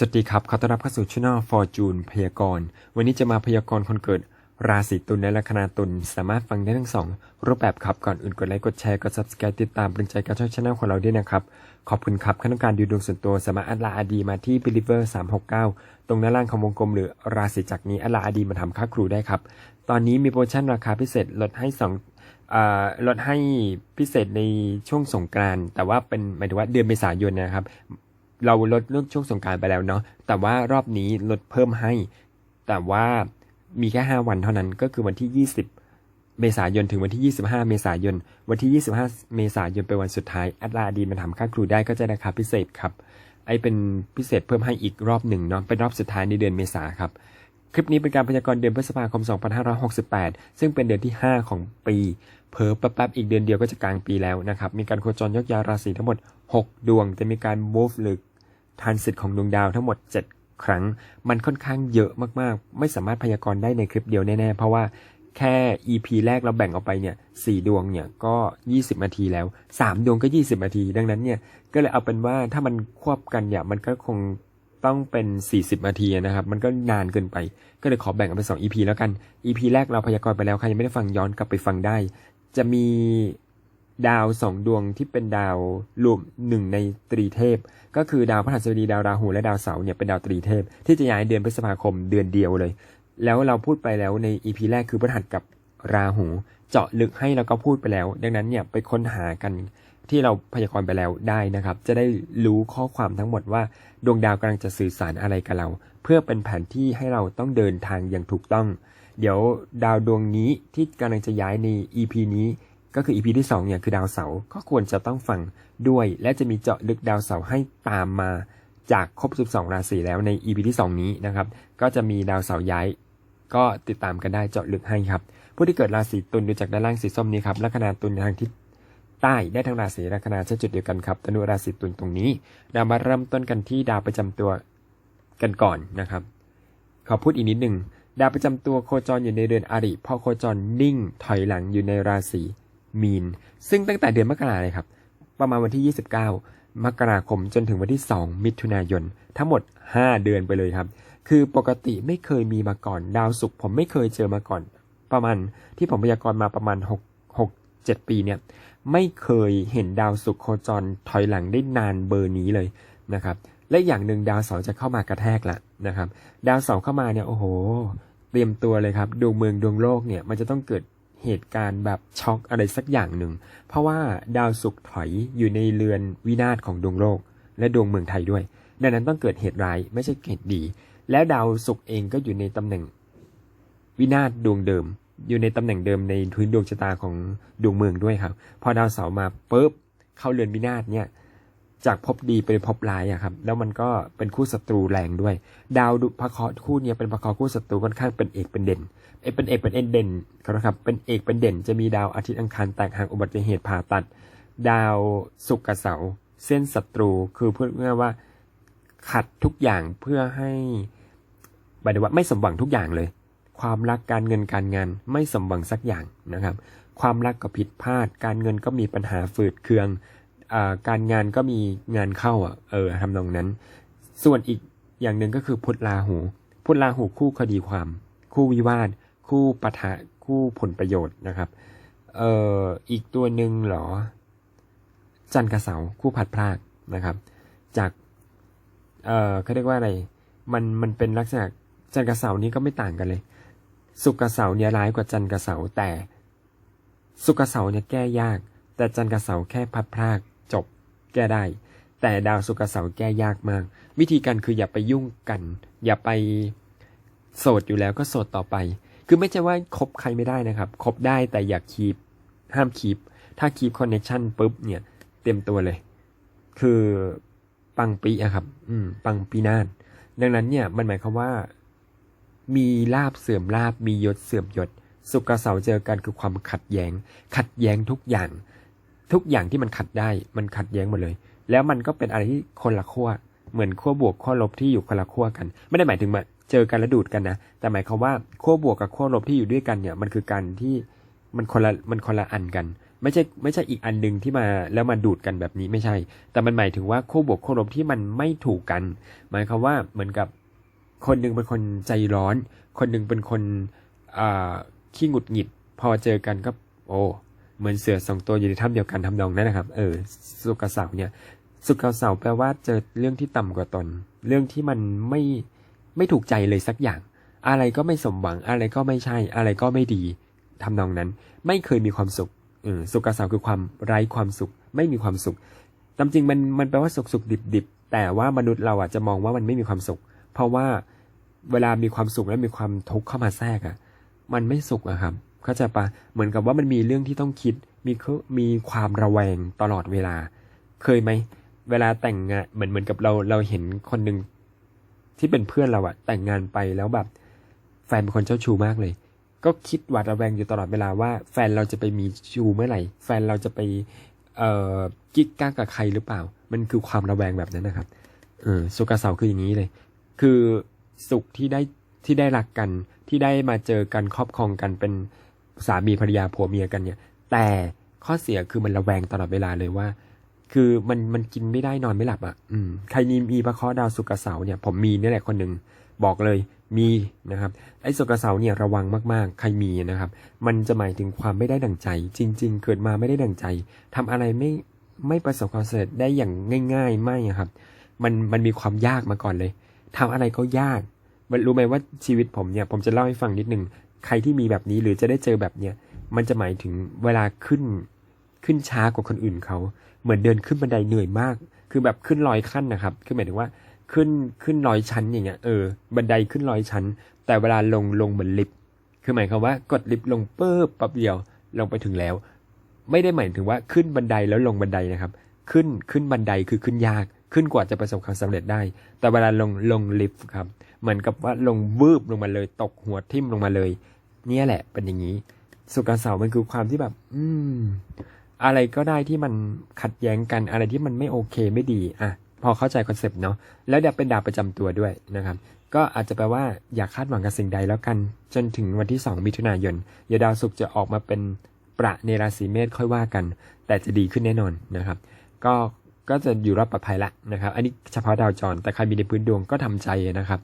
สวัสดีครับ ขอต้อนรับเข้าสู่ช่อง Fortune พยากรณ์ วันนี้จะมาพยากรณ์คนเกิด ราศีตุลและลัคนาตุล สามารถฟังได้ทั้งสองรูปแบบครับ ก่อนอื่นกดไลค์ กดแชร์ กด subscribe ติดตามเป็นใจการช่องช่องของเราด้วยนะครับ ขอบคุณครับขั้นต้องการดูดวงส่วนตัว สามารถอัดลาอดีมาที่ believer 369 ตรงหน้าล่างของวงกลมหรือราศีจักนี้อัดลาอดีมาทำค่าครูได้ครับ ตอนนี้มีโปรโมชั่นราคาพิเศษลดให้สองอ่าลดให้พิเศษในช่วงสงกรานต์แต่ว่าเป็นหมายถึงว่าเดือนเมษายนนะครับ เราลดเรื่องช่วงสงการไปแล้วเนาะแต่ว่ารอบนี้ลดเพิ่มให้ แต่ว่ามีแค่5วันเท่านั้นก็คือวันที่ 20 เมษายนถึงวันที่ 25 เมษายน วันที่ 25 เมษายนเป็นวันสุดท้ายอัตราดีมาทำค่าครูได้ก็จะราคาพิเศษครับไอเป็นพิเศษเพิ่มให้อีกรอบหนึ่งเนาะเป็นรอบสุดท้ายในเดือนเมษาครับคลิปนี้เป็นการพยากรณ์เดือนพฤษภาคม 2568 ซึ่งเป็นเดือนที่ 5 ของปีเผอแป๊บๆอีกเดือนเดียวก็จะกลางปีแล้วนะครับ มีการโคจรยกยาราศีทั้งหมด 6 ดวง จะมีการ move หรือ ทานสิทธิ์ของดวงดาวทั้งหมด 7 ครั้ง มันค่อนข้างเยอะมากๆ ไม่สามารถพยากรณ์ได้ในคลิปเดียวแน่ๆ เพราะว่าแค่ EP แรกเราแบ่งออกไปเนี่ย4ดวงเนี่ยก็ 20 นาทีแล้ว 3 ดวงก็ 20 นาที ดังนั้นเนี่ยก็เลยเอาเป็นว่าถ้ามันควบกันเนี่ยมันก็คงต้องเป็น 40 นาทีนะครับ มันก็นานเกินไป ก็เลยขอแบ่งออกเป็น2 EP แล้วกัน EP แรกเราพยากรณ์ไปแล้วใครยังไม่ได้ฟังย้อนกลับไปฟังได้ จะมี ดาว2ดวงที่เป็นดาวรวมหนึ่งในตรีเทพ ก็คือดาวพฤหัสบดีดาวราหูและดาวเสาร์เนี่ยเป็นดาวตรีเทพ ที่จะย้ายเดือนพฤษภาคมเดือนเดียวเลย แล้วเราพูดไปแล้วใน EP แรกคือพฤหัสกับราหู เจาะลึกให้เราก็พูดไปแล้ว ดังนั้นเนี่ยไปค้นหากันที่เราพยากรณ์ไปแล้วได้นะครับ จะได้รู้ข้อความทั้งหมดว่าดวงดาวกำลังจะสื่อสารอะไรกับเรา เพื่อเป็นแผนที่ให้เราต้องเดินทางอย่างถูกต้อง เดี๋ยวดาวดวงนี้ที่กำลังจะย้ายใน EP นี้ ก็คือ EP ที่2เนี่ยคือดาวเสาร์ก็ควรจะต้องฟังด้วย และจะมีเจาะลึกดาวเสาร์ให้ตามมาจากครบ 12 ราศีแล้วใน EP ที่ 2 นี้นะครับ ก็จะมีดาวเสาร์ย้าย ก็ติดตามกันได้เจาะลึกให้ครับ ผู้ที่เกิดราศีตุลดูจากด้านล่างสีส้มนี้ครับลัคนาตุลในทางทิศใต้ได้ทั้งราศีลัคนาเช่นจุดเดียวกันครับธนูราศีตุลตรงนี้เรามาเริ่มต้นกันที่ดาวประจำตัวกันก่อนนะครับ ขอพูดอีกนิดหนึ่งดาวประจำตัวโคจรอยู่ในเดือนอริพอโคจรนิ่งถอยหลังอยู่ในราศี มีน ซึ่งตั้งแต่เดือนมกราเลยครับ ประมาณวันที่ 29 มกราคมจนถึงวันที่ 2 มิถุนายน ทั้งหมด 5 เดือนไปเลยครับ คือปกติไม่เคยมีมาก่อน ดาวศุกร์ผมไม่เคยเจอมาก่อน ประมาณที่ผมพยากรณ์มาประมาณ 6 6 7 ปีเนี่ยไม่เคยเห็นดาวศุกร์โคจรถอยหลังได้นานเบอร์นี้เลยนะครับ และอย่างหนึ่งดาวเสาร์จะเข้ามากระแทกละนะครับ ดาวเสาร์เข้ามาเนี่ยโอ้โห เตรียมตัวเลยครับดวงเมืองดวงโลกเนี่ยมันจะต้องเกิด เหตุการณ์แบบช็อกอะไรสักอย่างหนึ่ง เพราะว่าดาวศุกร์ถอยอยู่ในเรือนวินาศของดวงโลก และดวงเมืองไทยด้วย ดังนั้นต้องเกิดเหตุร้ายไม่ใช่เหตุดี แล้วดาวศุกร์เองก็อยู่ในตำแหน่งวินาศดวงเดิม อยู่ในตำแหน่งเดิมในพื้นดวงชะตาของดวงเมืองด้วยครับ พอดาวเสาร์มาปุ๊บเข้าเรือนวินาศเนี่ยจากภพดีไปภพร้ายอะครับ แล้วมันก็เป็นคู่ศัตรูแรงด้วย ดาวดุพระเคราะห์คู่เนี้ยเป็นพระเคราะห์คู่ศัตรูค่อนข้างเป็นเอกเป็นเด่น เป็นเอกเป็นเอ็นเด่นครับ เป็นเอกเป็นเด่น จะมีดาวอาทิตย์อังคารแตกหักอุบัติเหตุผ่าตัด ดาวศุกร์กับเสาร์เส้นศัตรูคือพูดง่ายว่าขัดทุกอย่างเพื่อให้หมายถึงว่าไม่สมหวังทุกอย่างเลย ความรักการเงินการงานไม่สมหวังสักอย่างนะครับ ความรักก็ผิดพลาด การเงินก็มีปัญหาฝืดเคืองอการงานก็มีงานเข้าอะเออทำนองนั้น ส่วนอีกอย่างหนึ่งก็คือพุทธลาหู พุทธลาหูคู่คดีความ คู่วิวาท คู่ปะทะคู่ผลประโยชน์นะครับเอ่ออีกตัวหนึ่งเหรอ จันทร์กับเสาคู่พัดพรากนะครับ จากเอ่อเขาเรียกว่าอะไรมันมันเป็นลักษณะจันทร์กับเสานี้ก็ไม่ต่างกันเลย สุกร์กับเสาเนี่ยร้ายกว่าจันทร์กับเสาแต่สุกร์กับเสาเนี่ยแก้ยาก แต่จันทร์กับเสาแค่พัดพรากจบแก้ได้ แต่ดาวสุกร์กับเสาแก้ยากมาก วิธีการคืออย่าไปยุ่งกัน อย่าไปโสดอยู่แล้วก็โสดต่อไป คือไม่ใช่ว่าคบใครไม่ได้นะครับคบได้แต่อย่าคีบห้ามคีบถ้าคีบคอนเนคชันปุ๊บเนี่ยเต็มตัวเลย คือปังปีอะครับ อืม ปังปีนาน ดังนั้นเนี่ยมันหมายความว่า มีลาบเสื่อมลาบมียศเสื่อมยศ สุกกับเสาร์เจอกันคือความขัดแย้ง ขัดแย้งทุกอย่าง ทุกอย่างที่มันขัดได้มันขัดแย้งหมดเลย แล้วมันก็เป็นอะไรที่คนละขั้วเหมือนขั้วบวกขั้วลบที่อยู่คนละขั้วกัน ไม่ได้หมายถึงมา เจอกันแล้วดูดกันนะ แต่หมายความว่าขั้วบวกกับขั้วลบที่อยู่ด้วยกันเนี่ย มันคือการที่มันคนละมันคนละอันกัน ไม่ใช่ไม่ใช่อีกอันหนึ่งที่มาแล้วมาดูดกันแบบนี้ไม่ใช่ แต่มันหมายถึงว่าคู่บวกคู่ลบที่มันไม่ถูกกัน หมายความว่าเหมือนกับคนหนึ่งเป็นคนใจร้อน คนหนึ่งเป็นคนขี้หงุดหงิด พอเจอกันก็โอ้เหมือนเสือสองตัวอยู่ในถ้ำเดียวกันทำนองนั้นนะครับ เออ สุกเสาร์เนี่ย สุกเสาร์แปลว่าเจอเรื่องที่ต่ำกว่าตน เรื่องที่มันไม่ ไม่ถูกใจเลยสักอย่าง อะไรก็ไม่สมหวัง อะไรก็ไม่ใช่ อะไรก็ไม่ดีทำนองนั้น ไม่เคยมีความสุขเออสุกเสาร์คือความไร้ความสุข ไม่มีความสุขตามจริงมันมันแปลว่าสุขสุขดิบดิบแต่ว่ามนุษย์เราอะจะมองว่ามันไม่มีความสุข เพราะว่าเวลามีความสุขแล้วมีความทุกข์เข้ามาแทรกอะ มันไม่สุขอะครับ เข้าใจปะเหมือนกับว่ามันมีเรื่องที่ต้องคิด มีมีความระแวงตลอดเวลา เคยไหม เวลาแต่งงานเหมือนเหมือนกับเราเราเห็นคนหนึ่ง ที่เป็นเพื่อนเราอะแต่งงานไปแล้วแบบ แฟนเป็นคนเจ้าชู้มากเลย ก็คิดหวาดระแวงอยู่ตลอดเวลาว่า แฟนเราจะไปมีชู้เมื่อไหร่ แฟนเราจะไปเอ่อกิ๊กก้างกับใครหรือเปล่า มันคือความระแวงแบบนั้นนะครับเออสุกเสาคืออย่างนี้เลย คือสุขที่ได้ที่ได้รักกันที่ได้มาเจอกันครอบครองกันเป็นสามีภรรยาผัวเมียกันเนี่ย แต่ข้อเสียคือมันระแวงตลอดเวลาเลยว่า คือมันมันกินไม่ได้นอนไม่หลับอะอืมใครมีมีพระเคราะห์ดาวสุกร์เสาเนี่ย ผมมีนี่แหละคนหนึ่งบอกเลยมีนะครับ ไอ้สุกร์เสาเนี่ยระวังมากๆ ใครมีนะครับ มันจะหมายถึงความไม่ได้ดั่งใจ จริง ๆ เกิดมาไม่ได้ดั่งใจทำอะไรไม่ไม่ประสบความสำเร็จได้อย่างง่าย ๆ ไม่อะครับ มันมันมีความยากมาก่อนเลยทำอะไรก็ยากมันรู้ไหมว่าชีวิตผมเนี่ย ผมจะเล่าให้ฟังนิดนึงใครที่มีแบบนี้หรือจะได้เจอแบบเนี้ยมันจะหมายถึงเวลาขึ้น ขึ้นช้ากว่าคนอื่นเขาเหมือนเดินขึ้นบันไดเหนื่อยมาก คือแบบขึ้นร้อยขั้นนะครับ คือหมายถึงว่าขึ้นขึ้นร้อยชั้นอย่างเงี้ยเออบันไดขึ้นร้อยชั้น แต่เวลาลงลงเหมือนลิฟต์คือหมายความว่ากดลิฟต์ลงเปุ๊บปั๊บเดียวลงไปถึงแล้ว ไม่ได้หมายถึงว่าขึ้นบันไดแล้วลงบันไดนะครับ ขึ้นขึ้นบันไดคือขึ้นยาก ขึ้นกว่าจะประสบความสำเร็จได้ แต่เวลาลงลงลิฟต์ครับเหมือนกับว่าลงวืบลงมาเลย ตกหัวทิ่มลงมาเลย เนี่ยแหละเป็นอย่างนี้ สุกรเสามันคือความที่แบบ อืม อะไรก็ได้ที่มันขัดแย้งกันอะไรที่มันไม่โอเคไม่ดีอะพอเข้าใจคอนเซปต์เนาะแล้วเดี๋ยวเป็นดาวประจำตัวด้วยนะครับ ก็อาจจะแปลว่าอย่าคาดหวังกับสิ่งใดแล้วกัน จนถึงวันที่ 2 มิถุนายนยาดาวศุกร์จะออกมาเป็นประในราศีเมษค่อยว่ากัน แต่จะดีขึ้นแน่นอนนะครับ ก็ก็จะอยู่รอดปลอดภัยละนะครับ อันนี้เฉพาะดาวจร แต่ใครมีในพื้นดวงก็ทำใจนะครับ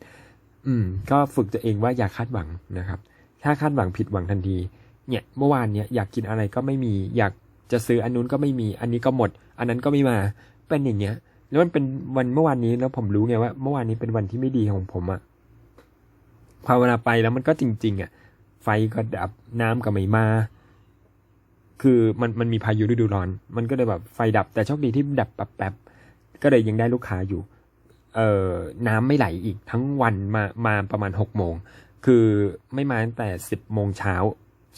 อืม ก็ฝึกตัวเองว่าอย่าคาดหวังนะครับ ถ้าคาดหวังผิดหวังทันที เนี่ย เมื่อวานเนี้ยอยากกินอะไรก็ไม่มี อยาก จะซื้ออันนู้นก็ไม่มี อันนี้ก็หมด อันนั้นก็ไม่มา เป็นอย่างเงี้ย แล้วมันเป็นวันเมื่อวานนี้แล้วผมรู้ไงว่า เมื่อวานนี้เป็นวันที่ไม่ดีของผมอะพอเวลาไปแล้วมันก็จริง ๆอะไฟก็ดับน้ำก็ไม่มา คือมันมันมีพายุฤดูร้อน มันก็เลยแบบไฟดับ แต่โชคดีที่ดับแป๊บๆก็เลยยังได้ลูกค้าอยู่ เอ่อ น้ำไม่ไหลอีกทั้งวันมา มาประมาณหกโมง คือไม่มาตั้งแต่สิบโมงเช้า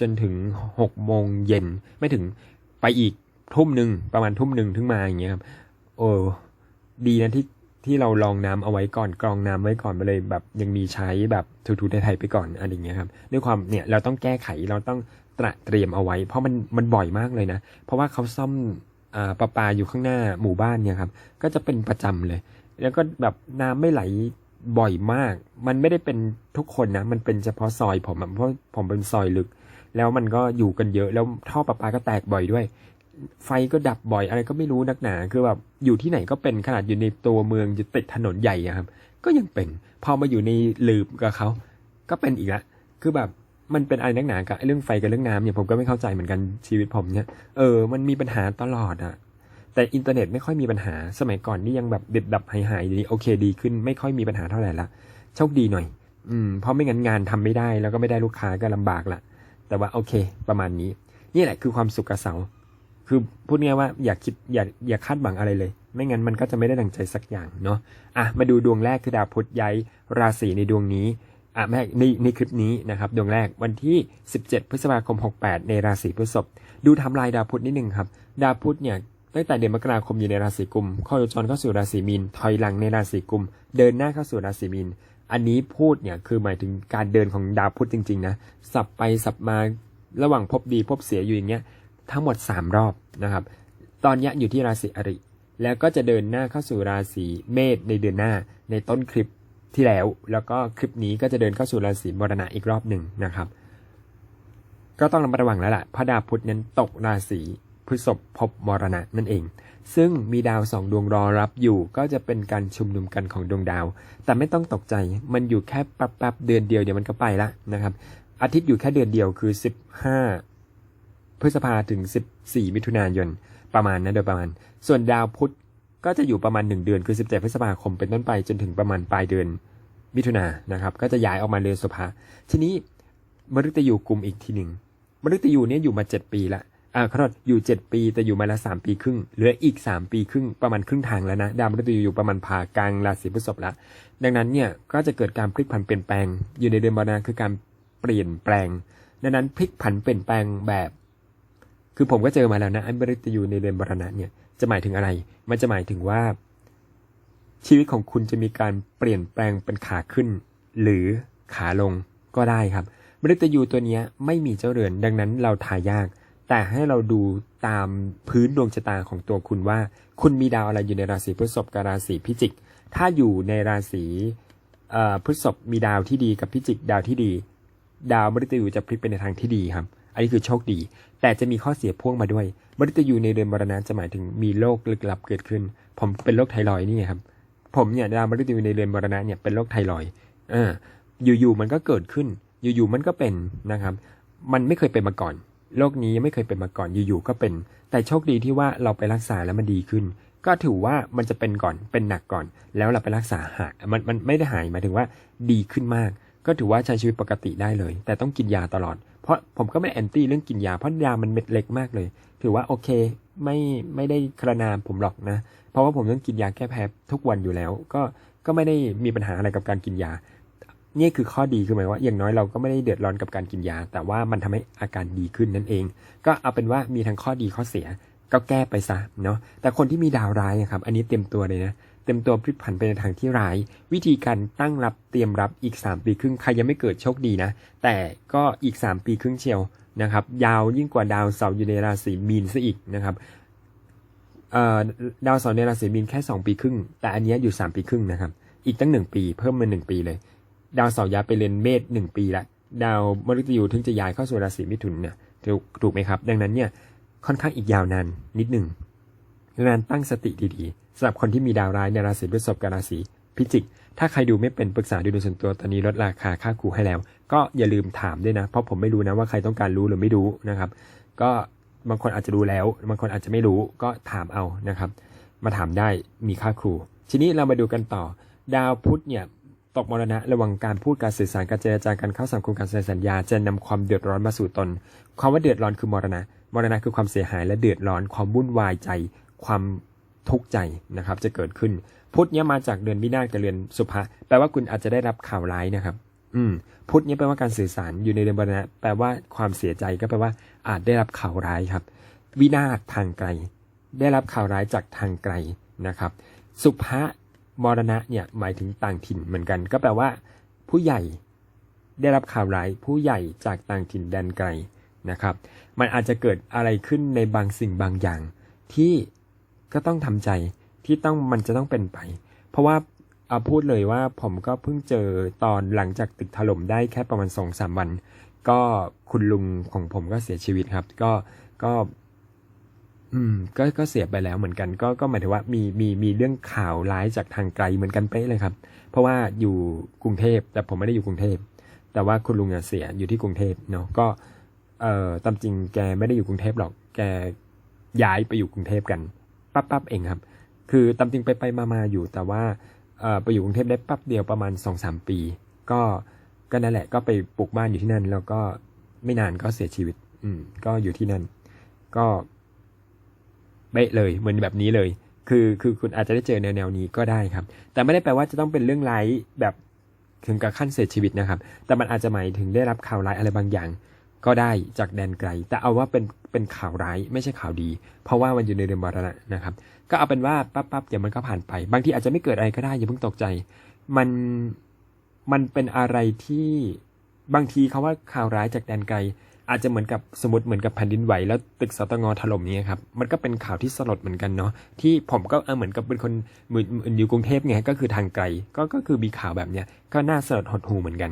จนถึงหกโมงเย็น ไม่ถึง ไปอีกทุ่มหนึ่งประมาณทุ่มหนึ่งถึงมาอย่างเงี้ยครับ โอ้ดีนะที่ที่เราลองน้ำเอาไว้ก่อนกรองน้ำไว้ก่อนไปเลยแบบยังมีใช้แบบถูๆไทยๆไปก่อนอะไรเงี้ยครับด้วยความเนี่ยเราต้องแก้ไขเราต้องตระเตรียมเอาไว้ เพราะมันมันบ่อยมากเลยนะ เพราะว่าเขาซ่อมอ่าประปาอยู่ข้างหน้าหมู่บ้านเนี่ยครับ ก็จะเป็นประจำเลย แล้วก็แบบน้ำไม่ไหลบ่อยมาก มันไม่ได้เป็นทุกคนนะ มันเป็นเฉพาะซอยผมเพราะผมเป็นซอยลึก แล้วมันก็อยู่กันเยอะแล้วท่อประปาก็แตกบ่อยด้วย ไฟก็ดับบ่อยอะไรก็ไม่รู้นักหนา คือแบบอยู่ที่ไหนก็เป็นขนาดอยู่ในตัวเมืองอยู่ติดถนนใหญ่อะครับ ก็ยังเป็น พอมาอยู่ในลืบกับเขาก็เป็นอีกละคือแบบมันเป็นอะไรนักหนากับเรื่องไฟกับเรื่องน้ำเนี่ยผมก็ไม่เข้าใจเหมือนกันชีวิตผมเนี่ยเออมันมีปัญหาตลอดอะแต่อินเทอร์เน็ตไม่ค่อยมีปัญหาสมัยก่อนนี่ยังแบบเด็ดดับหายหายดีโอเคดีขึ้นไม่ค่อยมีปัญหาเท่าไหร่ละโชคดีหน่อย อืมเพราะไม่งั้นงานทำไม่ได้แล้วก็ไม่ได้ลูกค้าก็ลำบากละ แต่ว่าโอเค ประมาณนี้ นี่แหละคือความสุขกับเสา คือพูดง่ายว่าอย่าคิดอย่าอย่าคาดหวังอะไรเลย ไม่งั้นมันก็จะไม่ได้ดังใจสักอย่างเนาะอะมาดูดวงแรกคือดาวพุธย้ายราศีในดวงนี้อะไม่ในในคลิปนี้นะครับดวงแรกวันที่ 17 พฤษภาคม 68 ในราศีพฤษภดูทำลายดาวพุธนิดนึงครับ ดาวพุธเนี่ยตั้งแต่เดือนมกราคมอยู่ในราศีกุมโคจรเข้าสู่ราศีมีนถอยหลังในราศีกุม เดินหน้าเข้าสู่ราศีมีน อันนี้พูดเนี่ยคือหมายถึงการเดินของดาวพุธจริง ๆ นะ สับไปสับมาระหว่างพบดีพบเสียอยู่อย่างเงี้ยทั้งหมด 3 รอบนะครับ ตอนนี้อยู่ที่ราศีอริ แล้วก็จะเดินหน้าเข้าสู่ราศีเมษในเดือนหน้าในต้นคลิปที่แล้ว แล้วก็คลิปนี้ก็จะเดินเข้าสู่ราศีมรณะอีกรอบหนึ่งนะครับ ก็ต้องระมัดระวังแล้วล่ะเพราะดาวพุธนั้นตกราศี พฤษภภพมรณะนั่นเอง ซึ่งมีดาวสองดวงรอรับอยู่ก็จะเป็นการชุมนุมกันของดวงดาว แต่ไม่ต้องตกใจมันอยู่แค่แป๊บๆเดือนเดียวเดี๋ยวมันก็ไปละนะครับ อาทิตย์อยู่แค่เดือนเดียวคือ 15 พฤษภาถึง 14 มิถุนายนประมาณนะโดยประมาณ ส่วนดาวพุธก็จะอยู่ประมาณ 1 เดือนคือ 17 พฤษภาคมเป็นต้นไปจนถึงประมาณปลายเดือนมิถุนายนนะครับ ก็จะย้ายออกมาเรือนสุภาทีนี้มฤตยูกลุ่มอีกทีหนึ่งมฤตยูเนี่ยอยู่มา 7 ปีละ อ่าขอโทษอยู่7ปี แต่อยู่มาและ3ปีครึ่ง เหลืออีก3ปีครึ่งประมาณครึ่งทางแล้วนะดาวมฤตยูอยู่ประมาณผ่ากลางราศีพฤษภละดังนั้นเนี่ยก็จะเกิดการพลิกผันเปลี่ยนแปลง อยู่ในเดือนมรณะคือการเปลี่ยนแปลง ดังนั้นพลิกผันเปลี่ยนแปลงแบบ คือผมก็เจอมาแล้วนะไอ้มฤตยูในเดือนมรณะเนี่ยจะหมายถึงอะไร มันจะหมายถึงว่า ชีวิตของคุณจะมีการเปลี่ยนแปลงเป็นขาขึ้น หรือขาลงก็ได้ครับมฤตยูตัวเนี้ยไม่มีเจ้าเรือน ดังนั้นเราทายาก แต่ให้เราดูตามพื้นดวงชะตาของตัวคุณว่า คุณมีดาวอะไรอยู่ในราศีพฤษภกับราศีพิจิก ถ้าอยู่ในราศีพฤษภมีดาวที่ดีกับพิจิกดาวที่ดี ดาวมฤตยูจะพลิกไปในทางที่ดีครับ อันนี้คือโชคดี แต่จะมีข้อเสียพ่วงมาด้วยมฤตยูในเดือนมรณะจะหมายถึงมีโรคลึกลับเกิดขึ้น ผมเป็นโรคไทรอยนี่ครับ ผมเนี่ยดาวมฤตยูในเดือนมรณะเนี่ยเป็นโรคไทรอยด์เอออยู่ๆมันก็เกิดขึ้น อยู่ๆมันก็เป็นนะครับ มันไม่เคยเป็นมาก่อน โรคนี้ยังไม่เคยเป็นมาก่อนอยู่ๆก็เป็น แต่โชคดีที่ว่าเราไปรักษาแล้วมันดีขึ้น ก็ถือว่ามันจะเป็นก่อนเป็นหนักก่อน แล้วเราไปรักษาหายมันมันไม่ได้หายหมายถึงว่าดีขึ้นมาก ก็ถือว่าใช้ชีวิตปกติได้เลย แต่ต้องกินยาตลอด เพราะผมก็ไม่แอนตี้เรื่องกินยาเพราะยามันเม็ดเล็กมากเลย ถือว่าโอเคไม่ไม่ได้ครนามผมหรอกนะ เพราะว่าผมต้องกินยาแก้แพ้ทุกวันอยู่แล้ว ก็ก็ไม่ได้มีปัญหาอะไรกับการกินยา นี่คือข้อดีคือหมายว่าอย่างน้อยเราก็ไม่ได้เดือดร้อนกับการกินยา แต่ว่ามันทำให้อาการดีขึ้นนั่นเอง ก็เอาเป็นว่ามีทั้งข้อดีข้อเสีย ก็แก้ไปซะเนาะแต่คนที่มีดาวร้ายอะครับ อันนี้เต็มตัวเลยนะเต็มตัวพลิกผันไปในทางที่ร้าย วิธีการตั้งรับเตรียมรับอีก 3 ปีครึ่งใครยังไม่เกิดโชคดีนะ แต่ก็อีก 3 ปีครึ่งเชียวนะครับ ยาวยิ่งกว่าดาวเสาร์อยู่ในราศีมีนซะอีกนะครับเอ่อดาวเสาร์ในราศีมีนแค่ 2 ปีครึ่ง แต่อันนี้อยู่ 3 ปีครึ่งนะครับ อีกตั้ง 1 ปีเพิ่มมา 1 ปีเลย ดาวเสาร์ย้ายไปเรือนเมษหนึ่งปีละดาวมฤตยูถึงจะย้ายเข้าสู่ราศีมิถุนเนี่ยถูกถูกไหมครับ ดังนั้นเนี่ยค่อนข้างอีกยาวนานนิดหนึ่งดังนั้นตั้งสติดีๆสำหรับคนที่มีดาวร้ายในราศีพฤษภกับราศีพิจิก ถ้าใครดูไม่เป็นปรึกษาดูดวงส่วนตัวตอนนี้ลดราคาค่าครูให้แล้ว ก็อย่าลืมถามด้วยนะ เพราะผมไม่รู้นะว่าใครต้องการรู้หรือไม่รู้นะครับ ก็บางคนอาจจะรู้แล้ว บางคนอาจจะไม่รู้ก็ถามเอานะครับ มาถามได้มีค่าครู ทีนี้เรามาดูกันต่อ ดาวพุธเนี่ย ตกมรณะระหว่างการพูดการสื่อสารการเจรจาการเข้าสังคมการเซ็นสัญญาจะนำความเดือดร้อนมาสู่ตนความว่าเดือดร้อนคือมรณะ มรณะคือความเสียหายและเดือดร้อน ความวุ่นวายใจ ความทุกข์ใจนะครับจะเกิดขึ้น พุธเนี้ยมาจากเดือนวินาศกับเดือนสุภะแปลว่าคุณอาจจะได้รับข่าวร้ายนะครับ อืม พุธเนี้ยแปลว่าการสื่อสารอยู่ในเดือนมรณะ แปลว่าความเสียใจก็แปลว่าอาจได้รับข่าวร้ายครับ วินาศทางไกล ได้รับข่าวร้ายจากทางไกลนะครับ สุภะ มรณะเนี่ยหมายถึงต่างถิ่นเหมือนกัน ก็แปลว่า ผู้ใหญ่ได้รับข่าวร้ายผู้ใหญ่จากต่างถิ่นแดนไกลนะครับ มันอาจจะเกิดอะไรขึ้นในบางสิ่งบางอย่าง ที่ก็ต้องทำใจที่ต้องมันจะต้องเป็นไป เพราะว่าเอาพูดเลยว่าผมก็เพิ่งเจอตอนหลังจากตึกถล่มได้แค่ประมาณสองสามวัน ก็คุณลุงของผมก็เสียชีวิตครับ ก็ก็ อืมก็ก็เสียไปแล้วเหมือนกัน ก็ก็หมายถึงว่ามีมีมีเรื่องข่าวร้ายจากทางไกลเหมือนกันเป๊ะเลยครับ เพราะว่าอยู่กรุงเทพแต่ผมไม่ได้อยู่กรุงเทพแต่ว่าคุณลุงเสียอยู่ที่กรุงเทพเนาะก็เอ่อตามจริงแกไม่ได้อยู่กรุงเทพหรอก แกย้ายไปอยู่กรุงเทพกันปั๊บปั๊บเองครับ คือตามจริงไปไปมามาอยู่ แต่ว่าเอ่อไปอยู่กรุงเทพได้ปั๊บเดียวประมาณสองสามปี ก็ก็นั่นแหละก็ไปปลูกบ้านอยู่ที่นั่น แล้วก็ไม่นานก็เสียชีวิต อืมก็อยู่ที่นั่น ก็ เป๊ะเลยเหมือนแบบนี้เลย คือคือคุณอาจจะได้เจอแนวแนวนี้ก็ได้ครับ แต่ไม่ได้แปลว่าจะต้องเป็นเรื่องร้ายแบบถึงกับขั้นเสียชีวิตนะครับ แต่มันอาจจะหมายถึงได้รับข่าวร้ายอะไรบางอย่าง ก็ได้จากแดนไกล แต่เอาว่าเป็นเป็นข่าวร้ายไม่ใช่ข่าวดี เพราะว่ามันอยู่ในเดือนมรณะนะครับ ก็เอาเป็นว่าปั๊บปั๊บเดี๋ยวมันก็ผ่านไป บางทีอาจจะไม่เกิดอะไรก็ได้อย่าเพิ่งตกใจ มันมันเป็นอะไรที่บางทีเขาว่าข่าวร้ายจากแดนไกล อาจจะเหมือนกับสมมติเหมือนกับแผ่นดินไหวแล้วตึกสตงถล่มเนี่ยครับมันก็เป็นข่าวที่สลดเหมือนกันเนาะที่ผมก็เหมือนกับเป็นคนเหมือนอยู่กรุงเทพไงก็คือทางไกลก็ก็คือมีข่าวแบบเนี้ยก็น่าสลดหดหูเหมือนกัน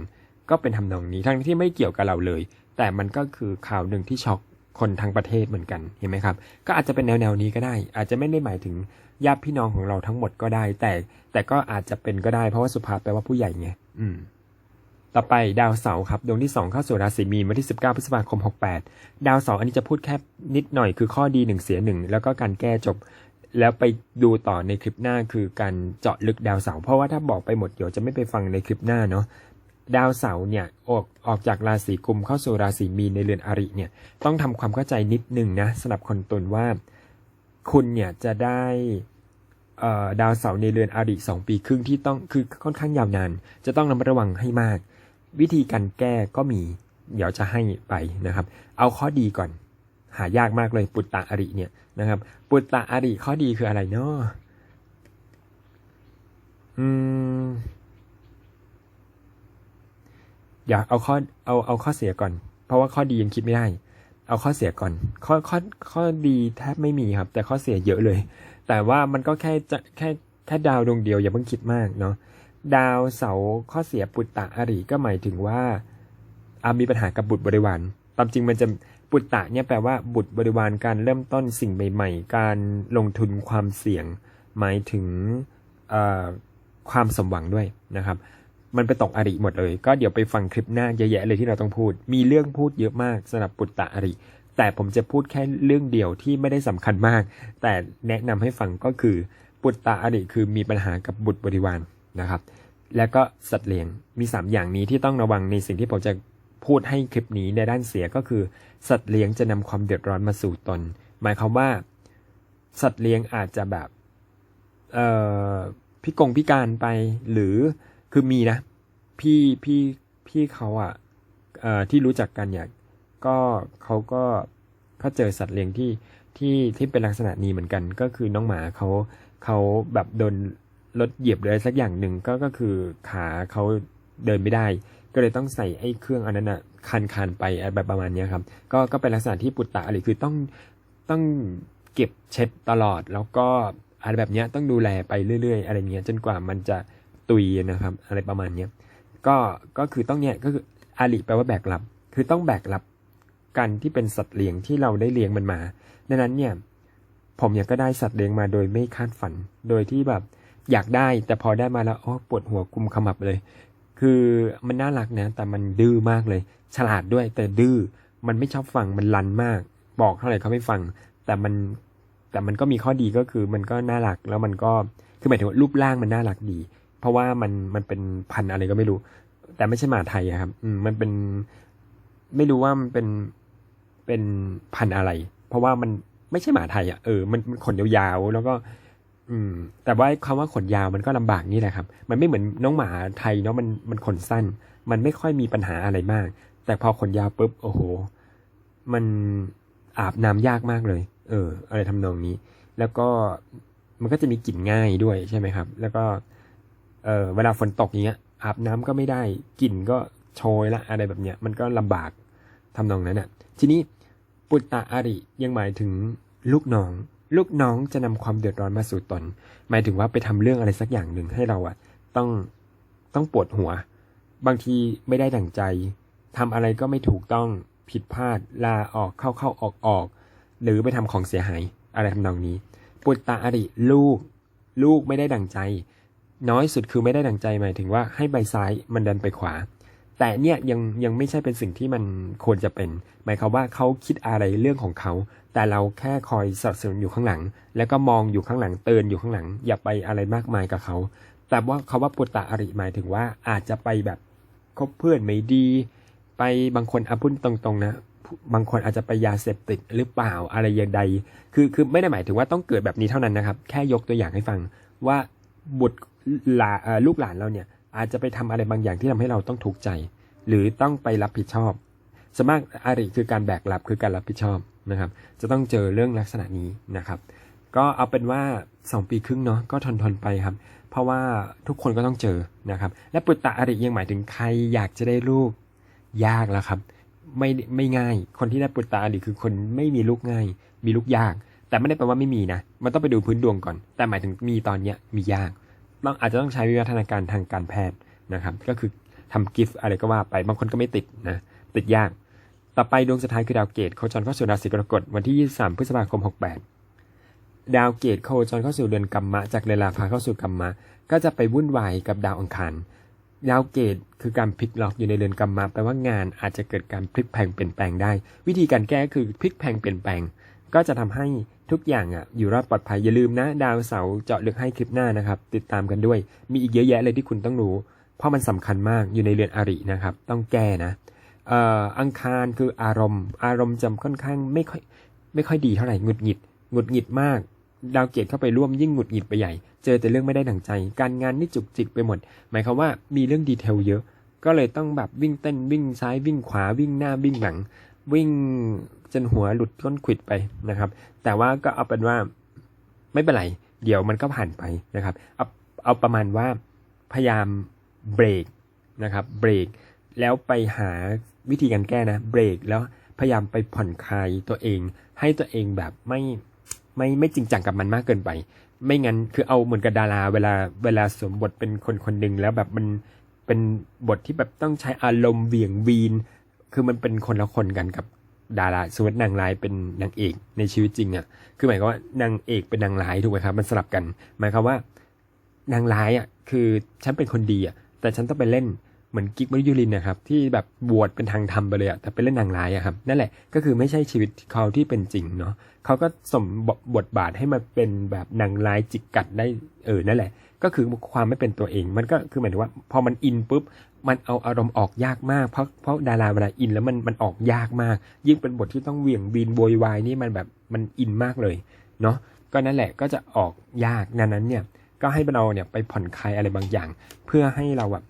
ก็เป็นทำนองนี้ทั้งที่ไม่เกี่ยวกับเราเลย แต่มันก็คือข่าวหนึ่งที่ช็อกคนทั้งประเทศเหมือนกันเห็นไหมครับ ก็อาจจะเป็นแนวแนวนี้ก็ได้ อาจจะไม่ได้หมายถึงญาติพี่น้องของเราทั้งหมดก็ได้ แต่แต่ก็อาจจะเป็นก็ได้เพราะว่าสุภาพแปลว่าผู้ใหญ่ไงอืม ต่อไปดาวเสาร์ครับดวงที่ 2 เข้าสู่ราศีมีนวันที่ 19พฤษภาคม 68 ดาวเสาร์อันนี้จะพูดแค่นิดหน่อยคือข้อดีหนึ่งเสียหนึ่งแล้วก็การแก้จบ แล้วไปดูต่อในคลิปหน้าคือการเจาะลึกดาวเสาร์เพราะว่าถ้าบอกไปหมดเดี๋ยวจะไม่ไปฟังในคลิปหน้าเนาะดาวเสาร์เนี่ยออกออกจากราศีกุมเข้าสู่ราศีมีนในเรือนอริเนี่ยต้องทำความเข้าใจนิดหนึ่งนะสำหรับคนตุลว่า คุณเนี่ยจะได้ดาวเสาร์ในเรือนอริสองปีครึ่งที่ต้องคือค่อนข้างยาวนาน จะต้องระมัดระวังให้มาก วิธีการแก้ก็มี เดี๋ยวจะให้ไปนะครับ เอาข้อดีก่อน หายากมากเลยปุตตะอริเนี่ยนะครับ ปุตตะอริข้อดีคืออะไรเนาะอืมเดี๋ยวเอาข้อเอาเอาข้อเสียก่อน เพราะว่าข้อดียังคิดไม่ได้ เอาข้อเสียก่อน ข้อข้อข้อดีแทบไม่มีครับ แต่ข้อเสียเยอะเลย แต่ว่ามันก็แค่จะแค่แค่ดาวดวงเดียวอย่าเพิ่งคิดมากเนาะ ดาวเสาข้อเสียปุตตะอริก็หมายถึงว่าอามีปัญหากับบุตรบริวารตามจริงมันจะปุตตะเนี่ยแปลว่าบุตรบริวารการเริ่มต้นสิ่งใหม่ ๆ การลงทุนความเสี่ยง หมายถึงความสมหวังด้วยนะครับ มันไปตกอริหมดเลย ก็เดี๋ยวไปฟังคลิปหน้าเยอะแยะเลยที่เราต้องพูด มีเรื่องพูดเยอะมากสำหรับปุตตะอริ แต่ผมจะพูดแค่เรื่องเดียวที่ไม่ได้สำคัญมาก แต่แนะนำให้ฟังก็คือปุตตะอริคือมีปัญหากับบุตรบริวาร นะครับ แล้วก็สัตว์เลี้ยงมี 3 อย่างนี้ที่ต้องระวังในสิ่งที่ผมจะพูดให้คลิปนี้ในด้านเสียก็คือ สัตว์เลี้ยงจะนำความเดือดร้อนมาสู่ตน หมายความว่า สัตว์เลี้ยงอาจจะแบบเอ่อพิกงพิการไปหรือคือมีนะ พี่พี่พี่เขาอะเอ่อที่รู้จักกันเนี่ยก็เขาก็เขาเจอสัตว์เลี้ยงที่ที่ที่เป็นลักษณะนี้เหมือนกัน ก็คือน้องหมาเขาเขาแบบโดน รถเหยียบเลยสักอย่างหนึ่งก็ก็คือขาเขาเดินไม่ได้ ก็เลยต้องใส่ไอ้เครื่องอันนั้นอะคันคันไปอะไรแบบประมาณนี้ครับ ก็ก็เป็นลักษณะที่ปุตตะอะไรคือต้องต้องเก็บเช็ดตลอด แล้วก็อะไรแบบเนี้ยต้องดูแลไปเรื่อย ๆ อะไรเงี้ยจนกว่ามันจะตุยนะครับ อะไรประมาณเนี้ยก็ก็คือต้องเนี่ยก็คืออาลิแปลว่าแบกรับ คือต้องแบกรับกันที่เป็นสัตว์เลี้ยงที่เราได้เลี้ยงมันมาดังนั้นเนี่ยผมเนี่ยก็ได้สัตว์เลี้ยงมาโดยไม่คาดฝัน โดยที่แบบ อยากได้แต่พอได้มาแล้วอ๋อปวดหัวกุมขมับเลย คือมันน่ารักนะ แต่มันดื้อมากเลย ฉลาดด้วยแต่ดื้อมันไม่ชอบฟังมันลันมาก บอกเท่าไหร่เขาไม่ฟัง แต่มันแต่มันก็มีข้อดีก็คือมันก็น่ารักแล้วมันก็คือหมายถึงว่ารูปร่างมันน่ารักดี เพราะว่ามันมันเป็นพันธุ์อะไรก็ไม่รู้ แต่ไม่ใช่หมาไทยครับอืมมันเป็นไม่รู้ว่ามันเป็นเป็นพันธุ์อะไร เพราะว่ามันไม่ใช่หมาไทยอะเออมันมันขนยาวๆแล้วก็ อืม แต่ว่าคำว่าขนยาวมันก็ลำบากนี่แหละครับ มันไม่เหมือนน้องหมาไทยเนาะมันมันขนสั้น มันไม่ค่อยมีปัญหาอะไรมาก แต่พอขนยาวปุ๊บโอ้โห มันอาบน้ำยากมากเลย เออ อะไรทำนองนี้ แล้วก็มันก็จะมีกลิ่นง่ายด้วยใช่ไหมครับ แล้วก็ เออเวลาฝนตกอย่างเงี้ยอาบน้ำก็ไม่ได้กลิ่นก็โชยละอะไรแบบเนี้ยมันก็ลำบากทำนองนั้นอะ ทีนี้ปุตตะอาริยังหมายถึงลูกน้อง ลูกน้องจะนำความเดือดร้อนมาสู่ตน หมายถึงว่าไปทำเรื่องอะไรสักอย่างหนึ่งให้เราอะต้องต้องปวดหัว บางทีไม่ได้ดั่งใจทำอะไรก็ไม่ถูกต้องผิดพลาดลาออกเข้าเข้าออกออก หรือไปทำของเสียหายอะไรทำนองนี้ ปุตตะอริลูก ลูกไม่ได้ดั่งใจ น้อยสุดคือไม่ได้ดั่งใจหมายถึงว่าให้ใบซ้ายมันดันไปขวา แต่เนี่ยยังยังไม่ใช่เป็นสิ่งที่มันควรจะเป็น หมายความว่าเขาคิดอะไรเรื่องของเขา แต่เราแค่คอยสนับสนุนอยู่ข้างหลัง แล้วก็มองอยู่ข้างหลังเตือนอยู่ข้างหลัง อย่าไปอะไรมากมายกับเขา แต่ว่าเขาว่าปุตตะอริหมายถึงว่าอาจจะไปแบบคบเพื่อนไม่ดี ไปบางคนอาพุ่นตรงๆนะบางคนอาจจะไปยาเสพติดหรือเปล่าอะไรอย่างใด คือคือไม่ได้หมายถึงว่าต้องเกิดแบบนี้เท่านั้นนะครับ แค่ยกตัวอย่างให้ฟังว่าบุตรหลาลูกหลานเราเนี่ย อาจจะไปทำอะไรบางอย่างที่ทำให้เราต้องทุกข์ใจ หรือต้องไปรับผิดชอบสมากอาริคือการแบกรับคือการรับผิดชอบนะครับ จะต้องเจอเรื่องลักษณะนี้นะครับ ก็เอาเป็นว่า 2 ปีครึ่งเนาะก็ทนทนไปครับ เพราะว่าทุกคนก็ต้องเจอนะครับ และปุตตะอริยังหมายถึงใครอยากจะได้ลูกยากแล้วครับ ไม่ไม่ง่าย คนที่ได้ปุตตะอริคือคนไม่มีลูกง่าย มีลูกยาก แต่ไม่ได้แปลว่าไม่มีนะ มันต้องไปดูพื้นดวงก่อน แต่หมายถึงมีตอนเนี้ยมียาก ต้องอาจจะต้องใช้วิวัฒนาการทางการแพทย์นะครับ ก็คือทำกิฟต์อะไรก็ว่าไปบางคนก็ไม่ติดนะติดยาก ต่อไปดวงสุดท้ายคือดาวเกตโคจรเข้าสู่ราศีกรกฎวันที่ 23 พฤษภาคม 68 ดาวเกตโคจรเข้าสู่เดือนกัมมะ จากเวลาพาเข้าสู่กัมมะ ก็จะไปวุ่นวายกับดาวอังคารดาวเกตคือการพลิกล็อกอยู่ในเรือนกัมมะแปลว่างานอาจจะเกิดการพลิกแพงเปลี่ยนแปลงได้ วิธีการแก้คือพลิกแพงเปลี่ยนแปลง ก็จะทำให้ทุกอย่างอะอยู่รอดปลอดภัยอย่าลืมนะ ดาวเสาเจาะลึกให้คลิปหน้านะครับ ติดตามกันด้วย มีอีกเยอะแยะเลยที่คุณต้องรู้ เพราะมันสำคัญมากอยู่ในเรือนอรินะครับ ต้องแก้นะเอ่ออังคารคืออารมณ์ อารมณ์จำค่อนข้างไม่ค่อยไม่ค่อยดีเท่าไหร่หงุดหงิดหงุดหงิดมาก ดาวเกตเข้าไปร่วมยิ่งหงุดหงิดไปใหญ่ เจอแต่เรื่องไม่ได้ดังใจ การงานนี่จุกจิกไปหมด หมายความว่ามีเรื่องดีเทลเยอะ ก็เลยต้องแบบวิ่งเต้นวิ่งซ้ายวิ่งขวาวิ่งหน้าวิ่งหลัง วิ่งจนหัวหลุดก้นขิดไปนะครับ แต่ว่าก็เอาเป็นว่าไม่เป็นไร เดี๋ยวมันก็ผ่านไปนะครับเอาเอาประมาณว่าพยายามเบรกนะครับเบรกแล้วไปหาวิธีการแก้นะเบรกแล้วพยายามไปผ่อนคลายตัวเอง ให้ตัวเองแบบไม่ไม่ไม่จริงจังกับมันมากเกินไป ไม่งั้นคือเอาเหมือนกับดารา เวลาเวลาสวมบทเป็นคนคนหนึ่งแล้วแบบมันเป็นบทที่แบบต้องใช้อารมณ์เหวี่ยงวีน คือมันเป็นคนละคนกันกับดาราสมมตินางร้ายเป็นนางเอกในชีวิตจริงอะ่ะ คือหมายความว่านางเอกเป็นนางร้ายถูกไหมครับ มันสลับกัน หมายความว่านางร้ายอะ่ะ คือฉันเป็นคนดีอะ่ะ แต่ฉันต้องไปเล่นเหมือนกิ๊กมริยูลินนะครับ ที่แบบบวชเป็นทางธรรมไปเลยอะ่ะ แต่ไปเล่นนางร้ายอะครับ นั่นแหละ ก็คือไม่ใช่ชีวิตเขาที่เป็นจริงเนาะเขาก็สมบทบาทให้มาเป็นแบบนางร้ายจิกกัดได้ เออ นั่นแหละ ก็คือความไม่เป็นตัวเอง มันก็คือหมายถึงว่า พอมันอินปุ๊บมันเอาอารมณ์ออกยากมากเพราะเพราะดาราเวลาอินแล้วมันมันออกยากมาก ยิ่งเป็นบทที่ต้องเหวี่ยงบีนโวยวายนี่มันแบบมันอินมากเลยเนาะก็นั่นแหละก็จะออกยากดังนั้นเนี่ยก็ให้เราเนี่ยไปผ่อนคลายอะไรบางอย่าง เพื่อให้เราแบบ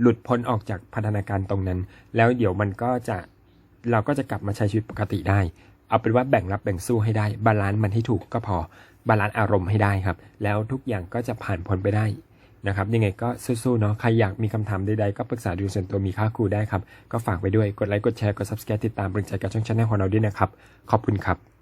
หลุดพ้นออกจากพัฒนาการตรงนั้น แล้วเดี๋ยวมันก็จะเราก็จะกลับมาใช้ชีวิตปกติได้ เอาเป็นว่าแบ่งรับแบ่งสู้ให้ได้บาลานซ์มันให้ถูกก็พอ บาลานซ์อารมณ์ให้ได้ครับ แล้วทุกอย่างก็จะผ่านพ้นไปได้นะครับยังไงก็สู้ๆเนาะใครอยากมีคำถามใดๆ ก็ปรึกษาดูส่วนตัวมีค่าครูได้ครับ ก็ฝากไปด้วยกดไลค์กดแชร์กด subscribe ติดตามบริจาคกับช่องชาแนลของเราด้วยนะครับ ขอบคุณครับ